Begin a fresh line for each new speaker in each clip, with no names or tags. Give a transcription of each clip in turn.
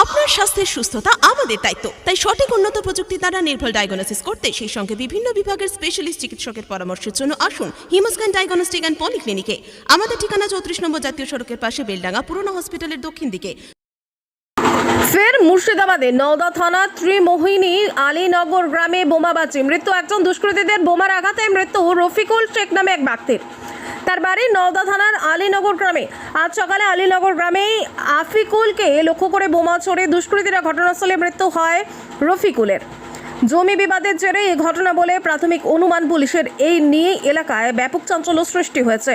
আপনার স্বাস্থ্যের সুস্থতা আমাদের দায়িত্ব। তাই সঠিক উন্নত প্রযুক্তি দ্বারা নির্ভুল ডায়াগনোসিস করতে সেই সঙ্গে বিভিন্ন বিভাগের স্পেশালিস্ট চিকিৎসকের পরামর্শের জন্য আসুন হিমোস্ক্যান ডায়াগনস্টিক অ্যান্ড পলিক্লিনিকে আমাদের ঠিকানা চৌত্রিশ নম্বর জাতীয় সড়কের পাশে বেলডাঙ্গা পুরনো হসপিটালের দক্ষিণ দিকে।
ফের মুর্শিদাবাদে নওদা থানা ত্রিমোহিনী আলীনগর গ্রামে বোমাবাজি মৃত্যু একজন দুষ্কৃতীদের বোমার আঘাতে মৃত্যু রফিকুল শেখ নামে এক ব্যক্তির। তার বাড়ি নওদা থানার আলীনগর গ্রামে। আজ সকালে আলীনগর গ্রামেই আফিকুলকে লক্ষ্য করে বোমা ছড়ে দুষ্কৃতীরা ঘটনাস্থলে মৃত্যু হয় রফিকুলের। জমি বিবাদের জেরে এই ঘটনা বলে প্রাথমিক অনুমান পুলিশের এই নিয়ে এলাকায় ব্যাপক চাঞ্চল্য সৃষ্টি হয়েছে।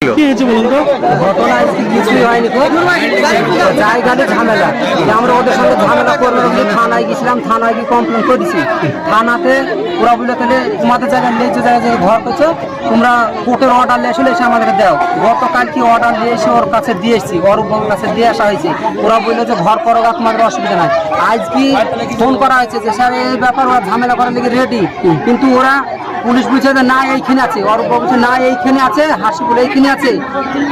কি হয়েছে বলুন তো?
ঘটনা কিছুই হয়নি জায়গাতে ঝামেলা। আমরা ওদের সঙ্গে ঝামেলা বলে থানায় গেছিলাম থানায় গিয়ে কমপ্লেন করেছি। থানাতে ওরা বলে তাহলে তোমাদের জায়গায় লেজে জায়গায় যে ঘর করছ তোমরা কোর্টের অর্ডার নিয়ে আসলে এসে আমাদেরকে দাও। গতকাল কি অর্ডার নিয়ে এসে ওর কাছে দিয়ে এসেছি ওর কাছে দিয়ে আসা হয়েছে। ওরা বলল যে ঘর করো তোমাদের অসুবিধা নাই। আজ কি ফোন করা হয়েছে যে স্যার এই ব্যাপার ওরা ঝামেলা করার লেগে রেডি কিন্তু ওরা পুলিশ বুঝছে যে না এইখানে আছে। ওর বলছে না এইখানে আছে হাসিপুর এইখানে আছে।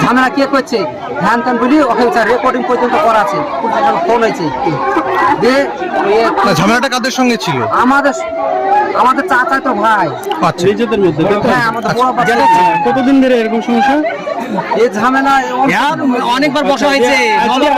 ঝামেলা কে করছে? ধ্যান ত্যান বলি ওকে রেকর্ডিং পর্যন্ত করা আছে। ফোন হয়েছে।
ঝামেলাটা কাদের সঙ্গে ছিল?
আমাদের আমাদের চাচা তো ভাই।
আচ্ছা।
নিজেদের মধ্যে
হ্যাঁ আমাদের বড় বাচ্চা
কতদিন ধরে এরকম সমস্যা?
এই ঝামেলা
অনেকবার বসা হয়েছে
ওই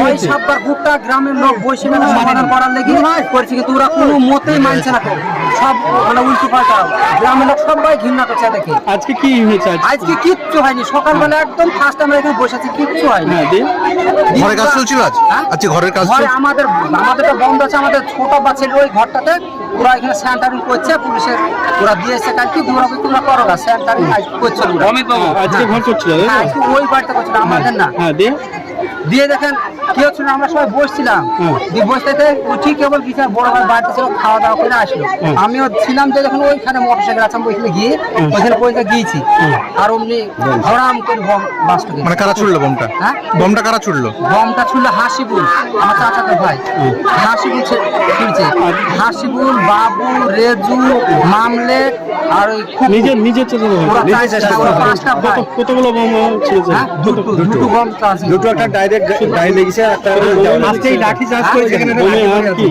হয়েছে।
সাতবার গুট্টা গ্রামের লোক বসে মানে সমাধান করার লেগে করেছে কিন্তু ওরা কোনো মতেই মানছে না তো। সব মানে উল্টো পাল্টা। গ্রামের লোক সবাই ঘৃণা করছে দেখে।
আজকে কি হয়েছে আজকে?
আজকে কিচ্ছু হয়নি। সকালবেলা একদম ফার্স্ট আমরা এখানে বসে আছি কিচ্ছু হয়নি।
হ্যাঁ
ঘরের কাজ চলছিল আজ?
হ্যাঁ?
আচ্ছা ঘরের কাজ
ঘরে আমাদের আমাদেরটা বন্ধ আছে আমাদের ছোট বাচ্চা ওই ঘরটাতে। ওরা এখানে স্যানিটারিং করছে পুলিশের ওরা দিয়েছে কালকে তোমরা তোমরা করো না স্যানিটারিং করছে ওরা।
অমিত বাবু
আজকে ঘর করছিল তাই
হ্যাঁ,
তো?
আজকে ওই বাড়িতে করছিল আমাদের না।
হ্যাঁ দিয়ে
দিয়ে দেখেন কি হচ্ছিল আমরা সবাই বসছিলাম। দিয়ে বসতে উঠি কেবল বিচার বড় ভাই বাড়িতে ছিল খাওয়া দাওয়া করে আসলো। আমিও ছিলাম যে যখন ওইখানে মোটর সাইকেল আছে আমি ওইখানে গিয়ে ওইখানে পয়সা গিয়েছি আর অমনি ধরাম করে বম বাস্ট
মানে কারা ছুড়লো বোমটা?
হ্যাঁ?
বোমটা কারা ছুড়লো?
বমটা ছিল হাসিবুল আমার চাচাতো ভাই। হাসিবুল ছে- ছুটছে হাসিবুল বাবু রেজু মামলেট আর ওই খুব
নিজের নিজের চেষ্টা
ওরা চারটা, ওরা পাঁচটা
কতগুলো বোম ছিঁড়েছে?
হ্যাঁ, দুটো দুটো বম
দুটো একটা ডাইরেক্ট গাড়ি লেগেছে আর একটা আজকেই লাঠি চার্জ করেছে এখানে
আর কি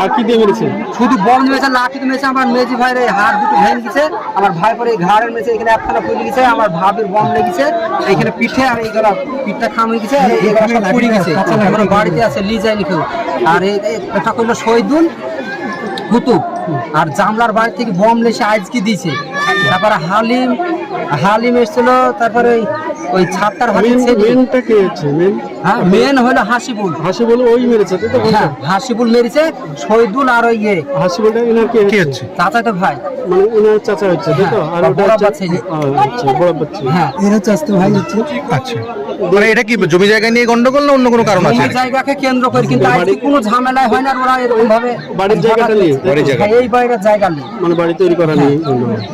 আর কি দিয়ে মেরেছে?
শুধু বম মেরেছে লাঠি মেরেছে আমার মেজি ভাইয়ের হাত দুটো ভেঙে গেছে আমার ভাই পরে ঘাড়ের মেরেছে এখানে একখানা পড়ে গেছে আমার ভাবির বম লেগেছে এখানে পিঠে আর এইগুলা পিঠটা খামে গেছে আর এইগুলা সব পড়ে গেছে। আমার বাড়িতে আছে আর এটা করল শহীদুল কুতুব। আর জামলার বাড়ি থেকে বম লেসে আজকে দিয়েছে। তারপরে হালিম হালিম এসেছিল তারপরে ওই হালিম
মেনটা কে হচ্ছে? মেন
হ্যাঁ মেন হলো হাসিবুল।
হাসি বলে ওই মেরেছে তো
হ্যাঁ হাসিবুল মেরেছে শহীদুল আর ওই ইয়ে।
হাসি বলটা এনার কে
কি
হচ্ছে?
হচ্ছে?
চাচা তো ভাই।
মানে চাচা হচ্ছে তাই তো?
হ্যাঁ,
আর ওটা
বড়
হচ্ছে
বাচ্চা
আচ্ছা বড় বাচ্চা।
হ্যাঁ
আচ্ছা। মানে এটা কি জমি জায়গা নিয়ে গন্ডগোল না অন্য কোনো কারণ আছে?
জমি জায়গাকে কেন্দ্র করে কিন্তু আজকে কোনো ঝামেলা হয় না ওরা এরকম ভাবে
বাড়ির জায়গাটা নিয়ে?
বাড়ির জায়গা।
হ্যাঁ, এই বাইরের জায়গা নেই
মানে বাড়ি তৈরি করা নেই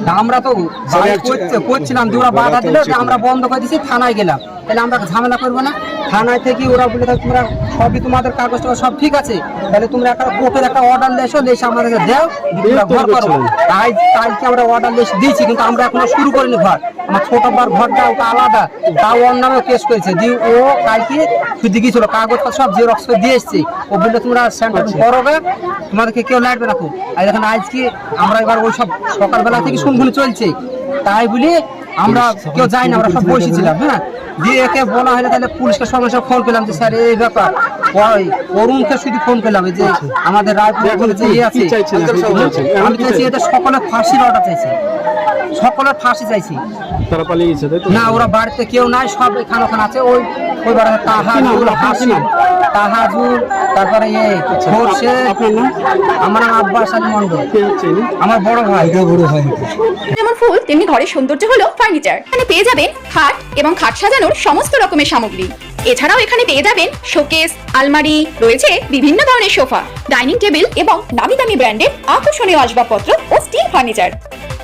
তা আমরা তো বাড়ি করতে- করছিলাম দিয়ে ওরা বাধা দিল আমরা বন্ধ করে দিয়েছি থানায় গেলাম। তাহলে আমরা ঝামেলা করব না। থানায় থেকে ওরা বলে থাকে, তোমরা সবই তোমাদের কাগজ টাগজ সব ঠিক আছে। তাহলে তোমরা একটা কোর্টের একটা অর্ডার লেসো লেসে আমাদেরকে দেও ঘর করো। তাই কালকে আমরা অর্ডার লেস দিয়েছি কিন্তু আমরা এখনও শুরু করিনি ঘর। আমার ছোট বার ঘরটা ওটা আলাদা তাও ওর নামে কেস করেছে। দিয়ে ও কালকে শুধু গিয়েছিল কাগজ সব জেরক্স করে দিয়ে এসছে। ও বললে তোমরা সেন্টার করো গে, তোমাদেরকে কেউ লাগবে না খুব আর এখন আজকে আমরা এবার ওই সব সকালবেলা থেকে শুনশুনি চলছে। তাই বলি আমরা কেউ যাই না আমরা সব বসেছিলাম হ্যাঁ? দিয়ে একে বলা হলে তাহলে পুলিশকে সঙ্গে সঙ্গে ফোন পেলাম যে স্যার এই ব্যাপার ওই অরুণকে শুধু ফোন পেলাম এই যে আমাদের রায়পুর যে ইয়ে আছে আমি চাইছি এটা সকলের ফাঁসির অর্ডার চাইছি সকলের ফাঁসি চাইছি।
তারা পালিয়ে গেছে
না ওরা বাড়িতে কেউ নাই সব এখানে ওখানে আছে ওই ওই বাড়িতে হাসিম তাহাজুল তারপরে ইয়ে সরষে আমার নাম আব্বাস আলী মন্ডল
কে হচ্ছে ইনি?
আমার বড় ভাই। বড় ভাই।
যেমন ফুল তেমনি ঘরের সৌন্দর্য হলো ফার্নিচার। এখানে পেয়ে যাবেন খাট এবং খাট সাজানোর সমস্ত রকমের সামগ্রী। এছাড়াও এখানে পেয়ে যাবেন শোকেস আলমারি রয়েছে বিভিন্ন ধরনের সোফা ডাইনিং টেবিল এবং নামি দামি ব্র্যান্ডের আকর্ষণীয় আসবাবপত্র ও স্টিল ফার্নিচার।